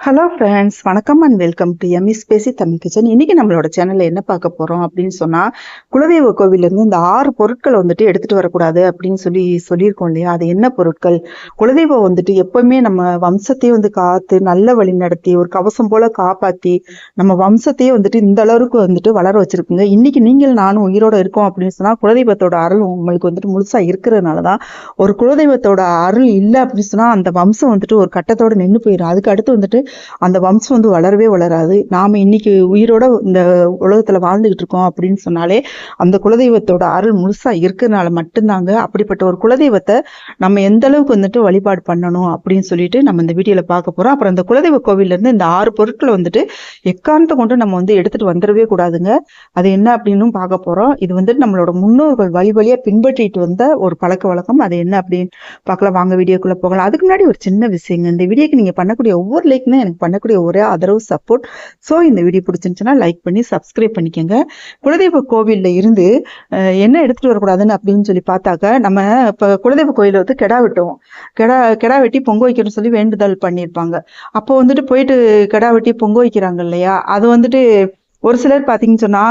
Hello friends வணக்கம் and welcome to EMIS பேசி Tamil kitchen இன்னைக்கு நம்மளோட சேனல்ல என்ன பார்க்க போறோம் அப்படின்னு சொன்னா குலதெய்வ கோவிலேருந்து இந்த ஆறு பொருட்களை வந்துட்டு எடுத்துட்டு வரக்கூடாது அப்படின்னு சொல்லி சொல்லியிருக்கோம் இல்லையா? அது என்ன பொருட்கள்? குலதெய்வம் வந்துட்டு எப்பவுமே நம்ம வம்சத்தையே வந்து காத்து நல்ல வழி நடத்தி ஒரு கவசம் போல காப்பாத்தி நம்ம வம்சத்தையே வந்துட்டு இந்த அளவுக்கு வந்துட்டு வளர வச்சிருக்குங்க. இன்னைக்கு நீங்கள் நானும் உயிரோட இருக்கோம் அப்படின்னு சொன்னா குலதெய்வத்தோட அருள் உங்களுக்கு வந்துட்டு முழுசா இருக்கிறதுனாலதான் ஒரு குலதெய்வத்தோட அருள் இல்லை அப்படின்னு சொன்னா அந்த வம்சம் வந்துட்டு ஒரு கட்டத்தோட நின்று போயிடும் அதுக்கு அடுத்து வந்துட்டு அந்த வம்சம் வந்து வளரவே வளராது. நாம இன்னைக்கு உயிரோட இந்த உலகத்துல வாழ்ந்துகிட்டு இருக்கோம் அப்படின்னு சொன்னாலே அந்த குலதெய்வத்தோட அருள் முழுசா இருக்கிறதுனால மட்டும்தாங்க. அப்படிப்பட்ட ஒரு குலதெய்வத்தை நம்ம எந்த அளவுக்கு வந்துட்டு வழிபாடு பண்ணணும் அப்படின்னு சொல்லிட்டு நம்ம இந்த வீடியோவில் பார்க்க போறோம். அப்புறம் அந்த குலதெய்வ கோவில்ல இருந்து இந்த ஆறு பொருட்களை வந்துட்டு எக்காரணத்தை கொண்டு நம்ம வந்து எடுத்துட்டு வந்துடவே கூடாதுங்க. அது என்ன அப்படின்னு பார்க்க போறோம். இது வந்துட்டு நம்மளோட முன்னோர்கள் வழி வழியா பின்பற்றிட்டு வந்த ஒரு பழக்க வழக்கம். அது என்ன அப்படின்னு பார்க்கலாம். வாங்க வீடியோக்குள்ளே போகலாம். அதுக்கு முன்னாடி ஒரு சின்ன விஷயங்க. இந்த வீடியோக்கு நீங்க பண்ணக்கூடிய ஒவ்வொரு லைக்னா எனக்கு பண்ணக்கூடிய ஒரே ஆதரவு சப்போர்ட் ஸோ இந்த வீடியோ பிடிச்சிருந்துச்சுன்னா லைக் பண்ணி சப்ஸ்கிரைப் பண்ணிக்கோங்க. குலதெய்வ கோவிலில் இருந்து என்ன எடுத்துட்டு வரக்கூடாதுன்னு அப்படின்னு சொல்லி பார்த்தாக்க நம்ம இப்போ குலதெய்வ கோயில வந்து கெடா வெட்டுவோம். கெடா கெடா வெட்டி பொங்க வைக்கணும்னு சொல்லி வேண்டுதல் பண்ணியிருப்பாங்க. அப்போ வந்துட்டு போயிட்டு கெடா வெட்டி பொங்க வைக்கிறாங்க இல்லையா? அது வந்துட்டு ஒரு சிலர் பார்த்தீங்கன்னு சொன்னா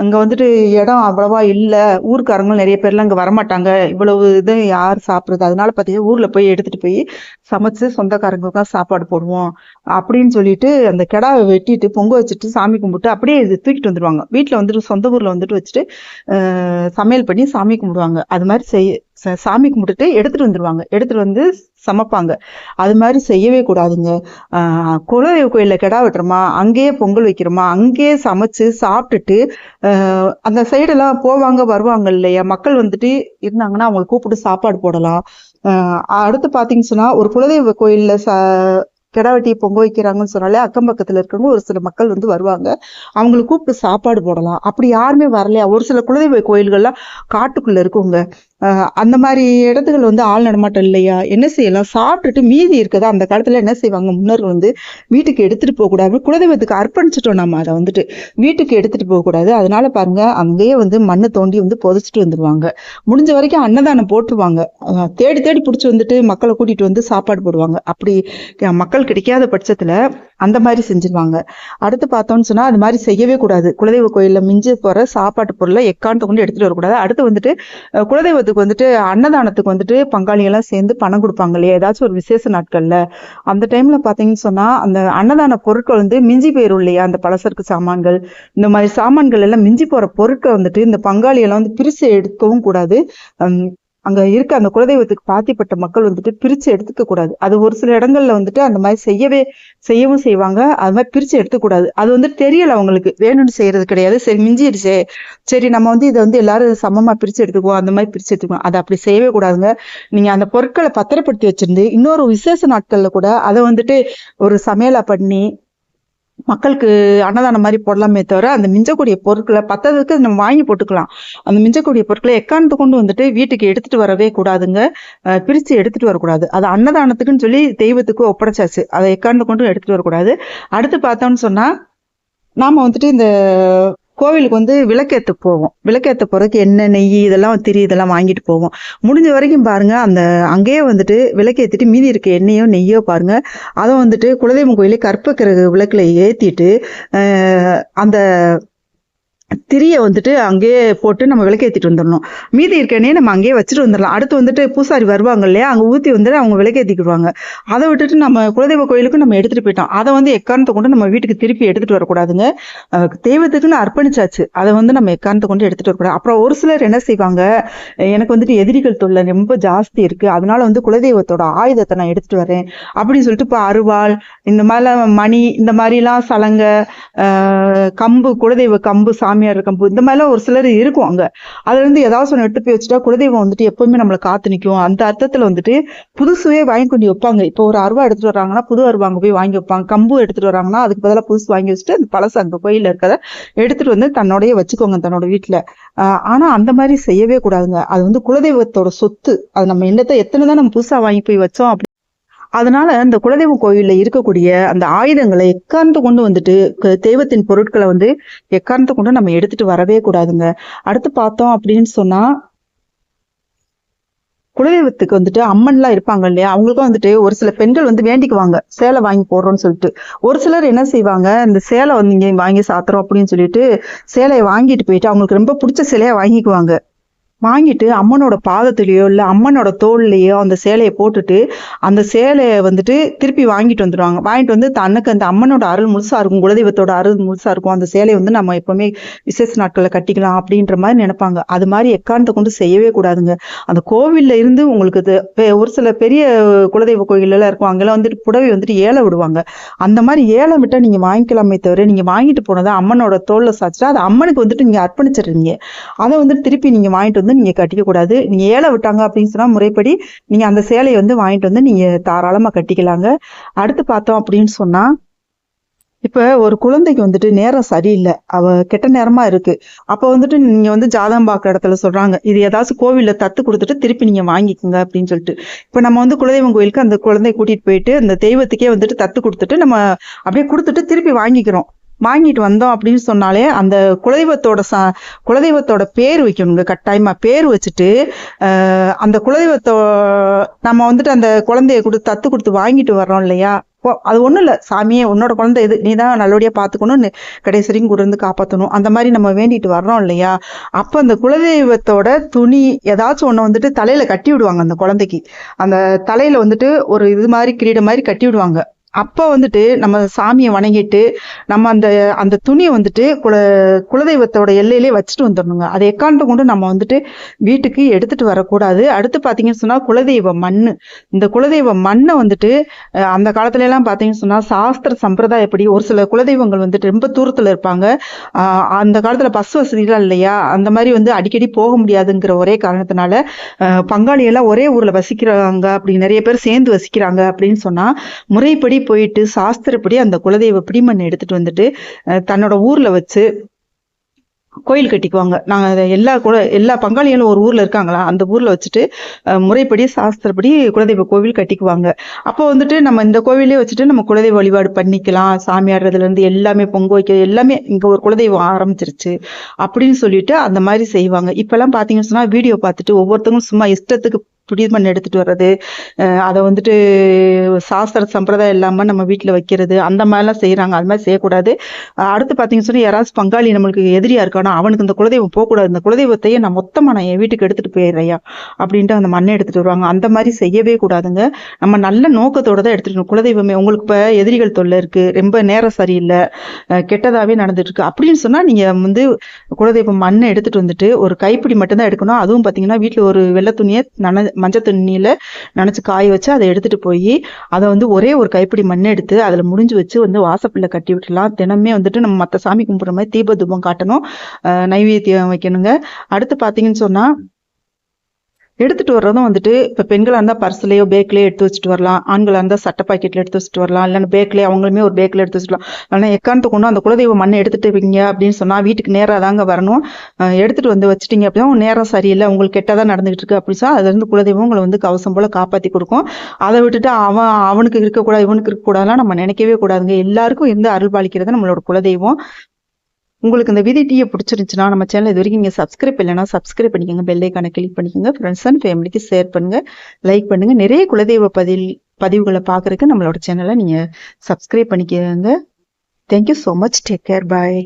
அங்க வந்துட்டு இடம் அவ்வளவா இல்லை. ஊர்க்காரங்களும் நிறைய பேர்லாம் அங்கே வரமாட்டாங்க. இவ்வளவு இது யார் சாப்பிட்றது? அதனால பார்த்தீங்கன்னா ஊர்ல போய் எடுத்துட்டு போய் சமைச்சு சொந்தக்காரங்களுக்கு தான் சாப்பாடு போடுவோம். அப்படின்னு சொல்லிட்டு அந்த கிடாவை வெட்டிட்டு பொங்க வச்சுட்டு சாமி கும்பிட்டு அப்படியே இது தூக்கிட்டு வந்துடுவாங்க வீட்டில் வந்துட்டு சொந்த ஊர்ல வந்துட்டு வச்சுட்டு சமையல் பண்ணி சாமி கும்பிடுவாங்க. அது மாதிரி செய் சாமி கும்பிட்டுட்டு எடுத்துட்டு வந்துருவாங்க. எடுத்துட்டு வந்து சமைப்பாங்க. அது மாதிரி செய்யவே கூடாதுங்க. குலதெய்வ கோயிலில் கிடா வெட்டுறோமா? அங்கேயே பொங்கல் வைக்கிறோமா? அங்கேயே சமைச்சு சாப்பிட்டுட்டு அந்த சைடெல்லாம் போவாங்க வருவாங்க இல்லையா? மக்கள் வந்துட்டு இருந்தாங்கன்னா அவங்களை கூப்பிட்டு சாப்பாடு போடலாம். அடுத்து பாத்தீங்கன்னு சொன்னா ஒரு குலதெய்வ கோயில்ல ச கிடா வெட்டி பொங்க வைக்கிறாங்கன்னு சொன்னாலே அக்கம் பக்கத்துல இருக்கிறவங்க ஒரு சில மக்கள் வந்து வருவாங்க. அவங்களுக்கு கூப்பிட்டு சாப்பாடு போடலாம். அப்படி யாருமே வரலையா? ஒரு சில குலதெய்வ கோயில்கள்லாம் காட்டுக்குள்ள இருக்குங்க. அந்த மாதிரி இடத்துகள் வந்து ஆள் நடமாட்டம் இல்லையா? என்ன செய்யலாம்? சாப்பிட்டுட்டு மீதி இருக்கதா? அந்த காலத்துல என்ன செய்வாங்க? முன்னோர்கள் வந்து வீட்டுக்கு எடுத்துட்டு போக கூடாது. குலதெய்வத்துக்கு அர்ப்பணிச்சிட்டோம் நம்ம அதை வந்துட்டு. வீட்டுக்கு எடுத்துட்டு போக கூடாது. அதனால பாருங்க அங்கேயே வந்து மண்ணை தோண்டி வந்து புதைச்சிட்டு வந்துருவாங்க. முடிஞ்ச வரைக்கும் அன்னதானம் போட்டுருவாங்க. தேடி தேடி பிடிச்சி வந்துட்டு மக்களை கூட்டிட்டு வந்து சாப்பாடு போடுவாங்க. அப்படி மக்கள் கிடைக்காத பட்சத்துல அந்த மாதிரி செஞ்சிருவாங்க. அடுத்து பார்த்தோம்னு சொன்னா அது மாதிரி செய்யவே கூடாது. குலதெய்வ கோயிலில் மிஞ்சி போற சாப்பாட்டு பொருளை எக்காரணத்தை கொண்டு எடுத்துட்டு வரக்கூடாது. அடுத்து வந்துட்டு குலதெய்வத்துக்கு வந்துட்டு அன்னதானத்துக்கு வந்துட்டு பங்காளி எல்லாம் சேர்ந்து பணம் கொடுப்பாங்க இல்லையா? ஏதாச்சும் ஒரு விசேஷ நாட்கள்ல. அந்த டைம்ல பாத்தீங்கன்னு சொன்னா அந்த அன்னதான பொருட்கள் வந்து மிஞ்சி போயிரும் இல்லையா? அந்த பலசருக்கு சாமான்கள் இந்த மாதிரி சாமான்கள் எல்லாம் மிஞ்சி போற பொருட்கள் வந்துட்டு இந்த பங்காளி எல்லாம் வந்து பிரித்து எடுக்கவும் கூடாது. அங்க இருக்க அந்த குலதெய்வத்துக்கு பாத்திப்பட்ட மக்கள் வந்துட்டு பிரிச்சு எடுத்துக்க கூடாது. அது ஒரு சில இடங்கள்ல வந்துட்டு அந்த மாதிரி செய்யவே செய்யவும் செய்வாங்க. அது மாதிரி பிரிச்சு எடுத்துக்கூடாது அது வந்து தெரியல அவங்களுக்கு. வேணும்னு செய்யறது கிடையாது. சரி மிஞ்சிடுச்சே சரி நம்ம வந்து இதை வந்து எல்லாரும் சமமா பிரிச்சு எடுத்துக்குவோம். அந்த மாதிரி பிரிச்சு எடுத்துக்குவோம். அதை அப்படி செய்யவே கூடாதுங்க. நீங்க அந்த பொருட்களை பத்திரப்படுத்தி வச்சிருந்து இன்னொரு விசேஷ நாட்கள்ல கூட அதை வந்துட்டு ஒரு சமையலா பண்ணி மக்களுக்கு அன்னதானம் மாதிரி போடலாமே தவிர அந்த மிஞ்சக்கூடிய பொருட்களை பத்ததுக்கு நம்ம வாங்கி போட்டுக்கலாம். அந்த மிஞ்சக்கூடிய பொருட்களை எக்காந்து கொண்டு வந்துட்டு வீட்டுக்கு எடுத்துட்டு வரவே கூடாதுங்க. பிரித்து எடுத்துட்டு வரக்கூடாது. அது அன்னதானத்துக்குன்னு சொல்லி தெய்வத்துக்கு ஒப்படைச்சாச்சு. அதை எக்காந்து கொண்டு எடுத்துட்டு வரக்கூடாது. அடுத்து பார்த்தோம்னு சொன்னா நாம வந்துட்டு இந்த கோவிலுக்கு வந்து விளக்கேற்ற போவோம். விளக்கேற்ற போறதுக்கு என்ன நெய் இதெல்லாம் திரி இதெல்லாம் வாங்கிட்டு போவோம். முடிஞ்ச வரைக்கும் பாருங்கள் அந்த அங்கேயே வந்துட்டு விளக்கேற்றிட்டு மீதி இருக்க எண்ணெயோ நெய்யோ பாருங்கள் அதை வந்துட்டு குலதெய்வம் கோயிலே கற்பக்கிற விளக்கில் ஏற்றிட்டு அந்த திரியை வந்துட்டு அங்கேயே போட்டு நம்ம விளக்கேத்திட்டு வந்துடணும். மீதி இருக்கனே நம்ம அங்கேயே வச்சுட்டு வந்துடலாம். அடுத்து வந்துட்டு பூசாரி வருவாங்க இல்லையா? அங்கே ஊற்றி வந்துட்டு அவங்க விளக்கேற்றிக்கிடுவாங்க அதை விட்டுட்டு நம்ம குலதெய்வ கோயிலுக்கு நம்ம எடுத்துட்டு போயிட்டோம். அதை வந்து எக்காரணத்தை கொண்டு நம்ம வீட்டுக்கு திருப்பி எடுத்துட்டு வரக்கூடாதுங்க. தெய்வத்துக்குன்னு அர்ப்பணிச்சாச்சு. அதை வந்து நம்ம எக்காரணத்தை கொண்டு எடுத்துட்டு வரக்கூடாது. அப்புறம் ஒரு சிலர் என்ன செய்வாங்க? எனக்கு வந்துட்டு எதிரிகள் தொல்லை ரொம்ப ஜாஸ்தி இருக்கு. அதனால வந்து குலதெய்வத்தோட ஆயுதத்தை நான் எடுத்துட்டு வரேன். அப்படின்னு சொல்லிட்டு இப்போ அருவாள் இந்த மாதிரிலாம் மணி இந்த மாதிரிலாம் சலங்க ஆஹ் கம்பு குலதெய்வ கம்பு சாமி சாமியார் கம்பு இந்த மாதிரிலாம் ஒரு சிலர் இருக்கும் அங்க. அதுல இருந்து ஏதாவது ஒன்று எடுத்து போய் வச்சுட்டா குலதெய்வம் வந்துட்டு எப்பவுமே நம்மளை காத்து நிற்கும் அந்த அர்த்தத்துல வந்துட்டு புதுசுவே வாங்கி கொண்டு வைப்பாங்க. இப்போ ஒரு அருவா எடுத்துட்டு வராங்கன்னா புது அருவா அங்கே போய் வாங்கி வைப்பாங்க. கம்பு எடுத்துட்டு வராங்கன்னா அதுக்கு பதிலாக புதுசு வாங்கி வச்சுட்டு அந்த பழசு அங்க கோயில இருக்கிறத எடுத்துட்டு வந்து தன்னோடைய வச்சுக்கோங்க தன்னோட வீட்டுல ஆஹ் ஆனா அந்த மாதிரி செய்யவே கூடாதுங்க. அது வந்து குலதெய்வத்தோட சொத்து. அது நம்ம என்னத்தை எத்தனை தான் நம்ம புதுசா வாங்கி போய் வச்சோம் அப்படி அதனால அந்த குலதெய்வ கோயில்ல இருக்கக்கூடிய அந்த ஆயுதங்களை எக்காரணத்தை கொண்டு வந்துட்டு தெய்வத்தின் பொருட்களை வந்து எக்காரணத்தை கொண்டு நம்ம எடுத்துட்டு வரவே கூடாதுங்க. அடுத்து பார்த்தோம் அப்படின்னு சொன்னா குலதெய்வத்துக்கு வந்துட்டு அம்மன்லாம் இருப்பாங்க இல்லையா? அவங்களுக்கும் வந்துட்டு ஒரு சில பெண்கள் வந்து வேண்டிக்குவாங்க. சேலை வாங்கி போடுறோம்னு சொல்லிட்டு. ஒரு சிலர் என்ன செய்வாங்க? இந்த சேலை வந்து இங்கே வாங்கி சாத்துறோம் அப்படின்னு சொல்லிட்டு சேலையை வாங்கிட்டு போயிட்டு அவங்களுக்கு ரொம்ப பிடிச்ச சேலையை வாங்கிக்குவாங்க. வாங்கிட்டு அம்மனோட பாதத்துலேயோ இல்லை அம்மனோட தோல்லையோ அந்த சேலையை போட்டுட்டு அந்த சேலையை வந்துட்டு திருப்பி வாங்கிட்டு வந்துடுவாங்க வாங்கிட்டு வந்து தனக்கு அந்த அம்மனோட அருள் முழுசாக இருக்கும். குலதெய்வத்தோட அருள் முழுசாக இருக்கும். அந்த சேலையை வந்து நம்ம எப்பவுமே விசேஷ நாட்களில் கட்டிக்கலாம் அப்படின்ற மாதிரி நினைப்பாங்க. அது மாதிரி எக்காரணத்தை கொண்டு செய்யவே கூடாதுங்க. அந்த கோவில்ல இருந்து உங்களுக்கு இது பெ- ஒரு சில பெரிய குலதெய்வ கோயிலெல்லாம் இருக்கும். அங்கெல்லாம் வந்துட்டு புடவை வந்துட்டு ஏலம் விடுவாங்க. அந்த மாதிரி ஏலம் விட்டால் நீங்கள் வாங்கிக்கலாமே தவிர நீங்கள் வாங்கிட்டு போனதை அம்மனோட தோலில் சாச்சிட்டா அது அம்மனுக்கு வந்துட்டு நீங்கள் அர்ப்பணிச்சிடுறீங்க. அதை வந்துட்டு திருப்பி நீங்கள் வாங்கிட்டு வந்து நீங்கள் கட்டிக்க கூடாது. நீங்க விட்டாங்க அப்படின்னு சொன்னால் முறைப்படி நீங்கள் அந்த சேலையை வந்து வாங்கிட்டு வந்து நீங்கள் தாராளமாக கட்டிக்கலாங்க. அடுத்து பார்த்தோம் அப்படின்னு சொன்னால் இப்போ ஒரு குழந்தைக்கு வந்துட்டு நேரம் சரியில்லை. அவ கெட்ட நேரமா இருக்கு. அப்போ வந்துட்டு நீங்க வந்து ஜாதகம் பார்க்குற இடத்துல சொல்றாங்க இது ஏதாச்சும் கோவில்ல தத்து கொடுத்துட்டு திருப்பி நீங்க வாங்கிக்கோங்க அப்படின்னு சொல்லிட்டு. இப்போ நம்ம வந்து குலதெய்வம் கோயிலுக்கு அந்த குழந்தைய கூட்டிட்டு போயிட்டு அந்த தெய்வத்துக்கே வந்துட்டு தத்து கொடுத்துட்டு நம்ம அப்படியே கொடுத்துட்டு திருப்பி வாங்கிக்கிறோம். வாங்கிட்டு வந்தோம் அப்படின்னு சொன்னாலே அந்த குலதெய்வத்தோட ச குலதெய்வத்தோட பேர் வைக்கணுங்க கட்டாயமாக பேர் வச்சுட்டு அந்த குலதெய்வத்தோ நம்ம வந்துட்டு அந்த குழந்தைய கொடுத்து தத்து கொடுத்து வாங்கிட்டு வர்றோம் இல்லையா? ஓ, அது ஒன்றும் இல்லை. சாமியே உன்னோட குழந்தை இது நீ தான் நல்லபடியாக பார்த்துக்கணும்னு நி- கடைசி வரைக்கும் கூட இருந்து காப்பாற்றணும் அந்த மாதிரி நம்ம வேண்டிட்டு வர்றோம் இல்லையா? அப்போ அந்த குலதெய்வத்தோட துணி ஏதாச்சும் ஒன்று வந்துட்டு தலையில் கட்டி விடுவாங்க அந்த குழந்தைக்கு. அந்த தலையில் வந்துட்டு ஒரு இது மாதிரி கிரீடம் மாதிரி கட்டி விடுவாங்க. அப்போ வந்துட்டு நம்ம சாமியை வணங்கிட்டு நம்ம அந்த அந்த துணியை வந்துட்டு குல குலதெய்வத்தோட எல்லையிலே வச்சுட்டு வந்துடணுங்க. அதை எக்காண்ட கொண்டு நம்ம வந்துட்டு வீட்டுக்கு எடுத்துட்டு வரக்கூடாது. அடுத்து பார்த்தீங்கன்னு சொன்னால் குலதெய்வ மண் இந்த குலதெய்வ மண்ணை வந்துட்டு அந்த காலத்துல எல்லாம் சொன்னால் சொன்னா சாஸ்திர சம்பிரதாயப்படி ஒரு சில குலதெய்வங்கள் வந்துட்டு ரொம்ப தூரத்தில் இருப்பாங்க. அந்த காலத்தில் பஸ் வசதிலாம் இல்லையா? அந்த மாதிரி வந்து அடிக்கடி போக முடியாதுங்கிற ஒரே காரணத்தினால பங்காளியெல்லாம் ஒரே ஊரில் வசிக்கிறாங்க. அப்படி நிறைய பேர் சேர்ந்து வசிக்கிறாங்க அப்படின்னு சொன்னால் முறைப்படி போயிட்டு சாஸ்திரப்படி அந்த குலதெய்வ பிடிமண்ணை எடுத்துட்டு வந்துட்டு தன்னோட ஊர்ல வச்சு கோயில் கட்டிக்குவாங்க. நாங்க எல்லா குல எல்லா பங்காளிகளும் ஒரு ஊர்ல இருக்காங்களா அந்த ஊர்ல வச்சுட்டு முறைப்படி சாஸ்திரப்படி குலதெய்வ கோவில் கட்டிக்குவாங்க. அப்போ வந்துட்டு நம்ம இந்த கோவிலே வச்சுட்டு நம்ம குலதெய்வ வழிபாடு பண்ணிக்கலாம் சாமி ஆடுறதுல இருந்து எல்லாமே பொங்க வைக்க எல்லாமே இங்க ஒரு குலதெய்வம் ஆரம்பிச்சிருச்சு அப்படின்னு சொல்லிட்டு அந்த மாதிரி செய்வாங்க. இப்பெல்லாம் பார்த்தீங்கன்னு சொன்னால் வீடியோ பார்த்துட்டு ஒவ்வொருத்தவங்களும் சும்மா இஷ்டத்துக்கு பிடிமண் எடுத்துட்டு வர்றது அதை வந்துட்டு சாஸ்திர சம்பிரதாயம் இல்லாமல் நம்ம வீட்டில் வைக்கிறது அந்த மாதிரிலாம் செய்கிறாங்க அது மாதிரி செய்யக்கூடாது. அடுத்து பார்த்தீங்கன்னு சொன்னால் யாராச்சும் பங்காளி நம்மளுக்கு எதிரியா இருக்கானோ அவனுக்கு இந்த குலதெய்வம் போகக்கூடாது. இந்த குலதெய்வத்தையே நான் மொத்தமாக நான் என் வீட்டுக்கு எடுத்துகிட்டு போயிடுறையா அப்படின்ட்டு அந்த மண்ணை எடுத்துகிட்டு வருவாங்க. அந்த மாதிரி செய்யவே கூடாதுங்க. நம்ம நல்ல நோக்கத்தோட தான் எடுத்துகிட்டு வரணும். குலதெய்வமே உங்களுக்கு இப்போ எதிரிகள் தொல்லை இருக்குது ரொம்ப நேரம் சரியில்லை கெட்டதாகவே நடந்துட்டுருக்கு அப்படின்னு சொன்னால் நீங்கள் வந்து குலதெய்வம் மண்ணை எடுத்துகிட்டு வந்துட்டு ஒரு கைப்பிடி மட்டும்தான் எடுக்கணும். அதுவும் பார்த்தீங்கன்னா வீட்டில் ஒரு வெள்ளை துணியை நன மஞ்சள் துணியில நனைச்சு காய வச்சு அதை எடுத்துட்டு போய் அதை வந்து ஒரே ஒரு கைப்பிடி மண் எடுத்து அதுல முடிஞ்சு வச்சு வந்து வாசப்பில்ல கட்டி விட்டுலாம் தினமே வந்துட்டு நம்ம மத்த சாமி கும்பிடுற மாதிரி தீப தூபம் காட்டணும். நைவேத்தியம் வைக்கணுங்க. அடுத்து பார்த்தீங்கன்னு சொன்னா எடுத்துட்டு வர்றதும் வந்துட்டு இப்போ பெண்களாக இருந்தால் பர்ஸ்லயோ பேக்லேயோ எடுத்து வச்சுட்டு வரலாம். ஆண்களாக இருந்தால் சட்டை பாக்கெட்டில் எடுத்து வச்சுட்டு வரலாம். இல்லைன்னா பேக்லயே அவங்களுமே ஒரு பேக்கில் எடுத்து வச்சுக்கலாம் ஆனால் எக்காந்து கொண்டு அந்த குலதெய்வ மண்ணை எடுத்துட்டு வீங்க அப்படின்னு சொன்னால் வீட்டுக்கு நேராக தாங்க வரணும். எடுத்துட்டு வந்து வச்சுட்டீங்க அப்படின்னா நேரம் சரியில்லை உங்களுக்கு கெட்டதா நடந்துகிட்டு இருக்கு அப்படின்னு சொன்னா அதுலேருந்து குலதெய்வம் உங்களை வந்து கவசம் போல காப்பாற்றி கொடுக்கும். அதை விட்டுட்டு அவன் அவனுக்கு இருக்கக்கூடாது இவனுக்கு இருக்கக்கூடாதுலாம் நம்ம நினைக்கவே கூடாதுங்க. எல்லாருக்கும் இருந்து அருள் பாலிக்கிறது நம்மளோட குலதெய்வம். உங்களுக்கு இந்த விதி டீயை பிடிச்சிருந்துச்சுன்னா நம்ம சேனல் இது வரைக்கும் நீங்கள் சப்ஸ்கிரைப் இல்லைன்னா சப்ஸ்கிரைப் பண்ணிக்கோங்க. பெல்லைக்கான கிளிக் பண்ணிக்கோங்க. ஃப்ரெண்ட்ஸ் அண்ட் ஃபேமிலிக்கு ஷேர் பண்ணுங்கள் லைக் பண்ணுங்க. நிறைய குலதெய்வ பதில் பதிவுகளை பார்க்கறதுக்கு நம்மளோட சேனலை நீங்கள் சப்ஸ்கிரைப் பண்ணிக்கோங்க. Thank you so much take care bye